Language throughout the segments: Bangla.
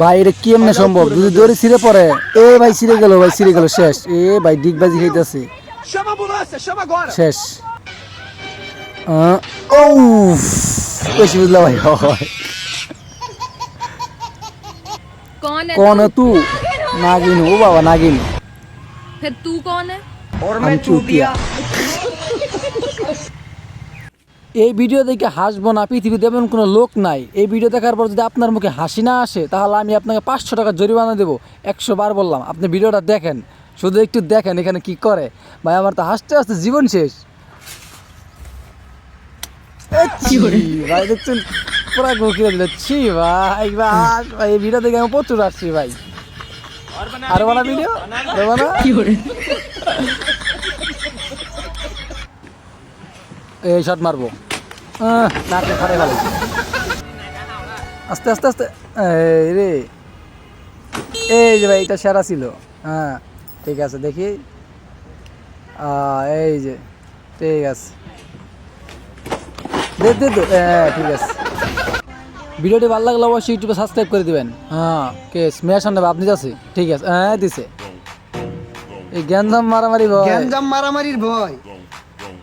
ভাই এটা কি এমনি সম্ভব যদি দড়ি ছিঁড়ে পড়ে এ ভাই ছিঁড়ে গেল ভাই ছিঁড়ে গেল শেষ এ ভাই ডিগবাজি খাইতেছে Chama a ambulância, chama agora! শেষ আহ, উফ, বেশি বুঝলাম ভাই হয় कौन है কোন তু নাগিন ও বাবা নাগিন फिर तू कौन है और আমি চুতিয়া এই ভিডিও দেখে হাসবো না পৃথিবীতে এমন কোনো লোক নাই। এই ভিডিও দেখার পর যদি আপনার মুখে হাসি না আসে তাহলে আমি আপনাকে পাঁচশো টাকা জরিমানা দেবো। একশো বার বললাম আপনি ভিডিওটা দেখেন। শুধু একটু দেখেন এখানে কি করে। ভাই আমার তো হাসতে হাসতে জীবন শেষ। ভাই দেখছেন? পুরা দিল। ছি ভাই ভাই ভাই এই ভিডিও দেখে আমি প্রচুর আসছি ভাই। আর বানা ভিডিও দেবো না এই শট মারবো। আস্তে আস্তে আস্তে। রে। এই যে ভাই, এটা সেরা ছিল। হ্যাঁ ঠিক আছে, দেখি। এই যে, ঠিক আছে। দে দে হ্যাঁ ঠিক আছে। ভিডিওটি ভালো লাগলে অবশ্যই ইউটিউবে সাবস্ক্রাইব করে দিবেন। হ্যাঁ কে স্মেশ আনবে আপনি যাচ্ছে ঠিক আছে। হ্যাঁ দিছে। এই গ্যাঞ্জাম মারামারি ভয়। গ্যাঞ্জাম মারামারির ভয়।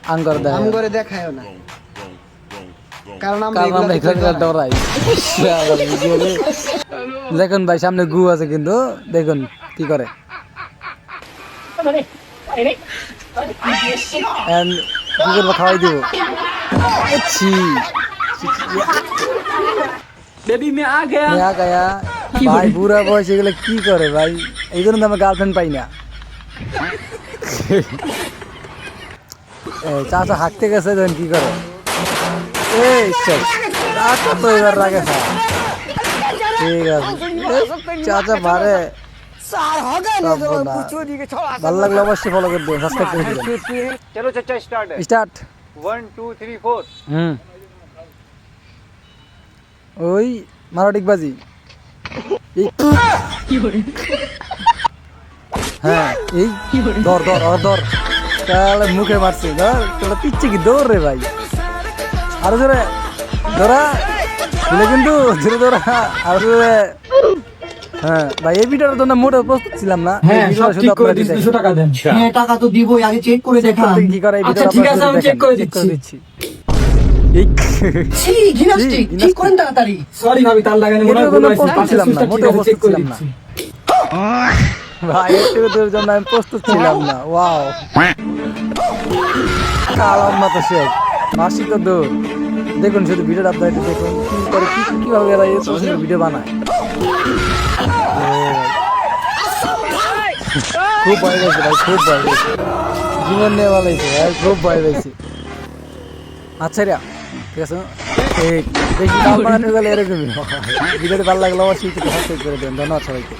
দেখুন ভাই সামনে গু আছে কিন্তু দেখুন কি করে। কি করব খাওয়াই দেবো। বেবি মে ভাই বুড়া বয়সে এগুলো কি করে ভাই? এই জন্য তো আমার গার্লফ্রেন্ড পাই না। চাচা হাঁকতে গেছে কি করে? আচ্ছা, ঠিক আছে। স্টার্ট ওই মারাটিক বাজি। হ্যাঁ এই ধর ধর ধর। তাহলে মুখে মারছে। ধর তোরা পিচ্ছে কি? দৌড় রে ভাই। আরও জোরে। ধরা। দিলে কিন্তু জোরে ধরা। আরও জোরে। হ্যাঁ ভাই এই ভিডিওর জন্য মোটেও প্রস্তুত ছিলাম না। হ্যাঁ সব ঠিক করে দিস টাকা দেন। হ্যাঁ টাকা তো দিবই আগে চেক করে দেখান। কি করে এই আচ্ছা, ভিডিওটা ঠিক আছে, আমি দেখেন। করে দিচ্ছি। ছি ঠিক করেন তাড়াতাড়ি। সরি ভাবি তার লাগানি মনে হয় ভুল হয়েছে প্রস্তুত ছিলাম না, সুইচটা ঠিক মোটেও আছে চেক করে দিচ্ছি। ভাই, একটু তোর জন্য আমি প্রস্তুত ছিলাম না। ওয়াও কালাম তো শেখ মাসি তো দূর। দেখুন, শুধু ভিডিওটা আপনারা দেখুন, কি করে, কি কীভাবে এরা এত সুন্দর ভিডিও বানায়। খুব ভয় পেয়েছে ভাই, খুব ভয় পেয়েছে। জীবন নিয়ে ভালো হয়েছে ভাই, খুব ভয় আচ্ছা রে, ঠিক আছে, এই দাম বানানো গেলে এরকমই। ভালো লাগলে অবশ্যই করে দেন ধন্যবাদ সবাইকে।